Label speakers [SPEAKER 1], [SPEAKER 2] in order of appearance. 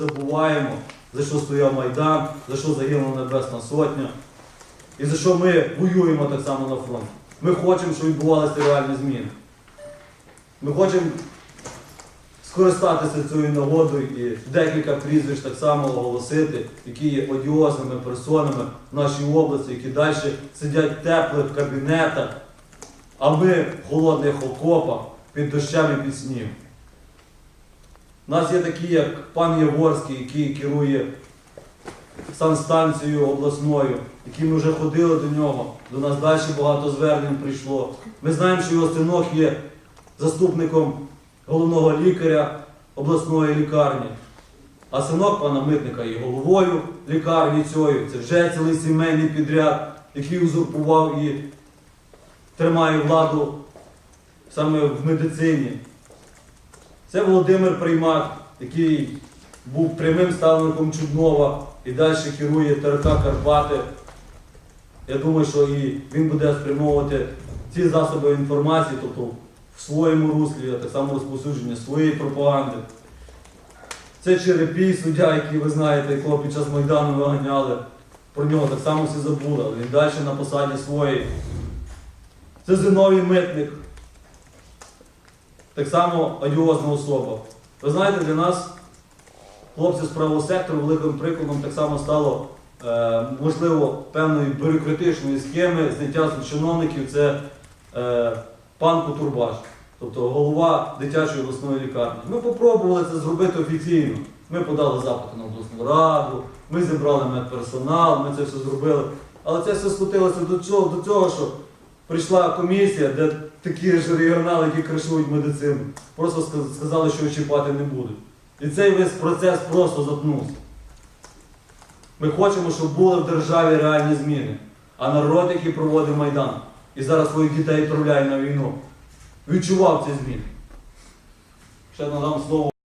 [SPEAKER 1] забуваємо, за що стояв Майдан, за що загинула Небесна Сотня, і за що ми воюємо так само на фронті. Ми хочемо, щоб відбувалися реальні зміни. Ми хочемо скористатися цією нагодою і декілька прізвищ так само оголосити, які є одіозними персонами в нашій області, які далі сидять в теплих кабінетах, а ми в холодних окопах під дощем і під снігом. У нас є такі, як пан Яворський, який керує санстанцією обласною, які ми вже ходили до нього. До нас далі багато звернень прийшло. Ми знаємо, що його синок є заступником головного лікаря обласної лікарні. А синок пана Митника є головою лікарні цієї. Це вже цілий сімейний підряд, який узурпував і тримає владу саме в медицині. Це Володимир Приймак, який був прямим ставником Чуднова і далі керує ТРК Карпати. Я думаю, що і він буде спрямовувати ці засоби інформації, тобто в своєму руслі, так само розповсюдження своєї пропаганди. Це Черепій, суддя, який ви знаєте, якого під час Майдану виганяли. Про нього так само всі забули, він далі на посаді своєї. Це Зиновій Митник, так само одіозна особа. Ви знаєте, для нас, хлопці з правого сектору, великим прикладом так само стало, е, можливо, певної бюрократичної схеми зняття з чиновників це е, пан Кутурбаш, тобто голова дитячої обласної лікарні. Ми спробували це зробити офіційно. Ми подали запити на обласну раду, ми зібрали медперсонал, ми це все зробили. Але це все скотилося до цього, до цього, що прийшла комісія, де такі ж регіонали, які кришують медицину, просто сказали, що чіпати не будуть. І цей весь процес просто запнувся. Ми хочемо, щоб були в державі реальні зміни. А народ, який проводив Майдан і зараз своїх дітей відправляє на війну, відчував ці зміни. Ще надам слово.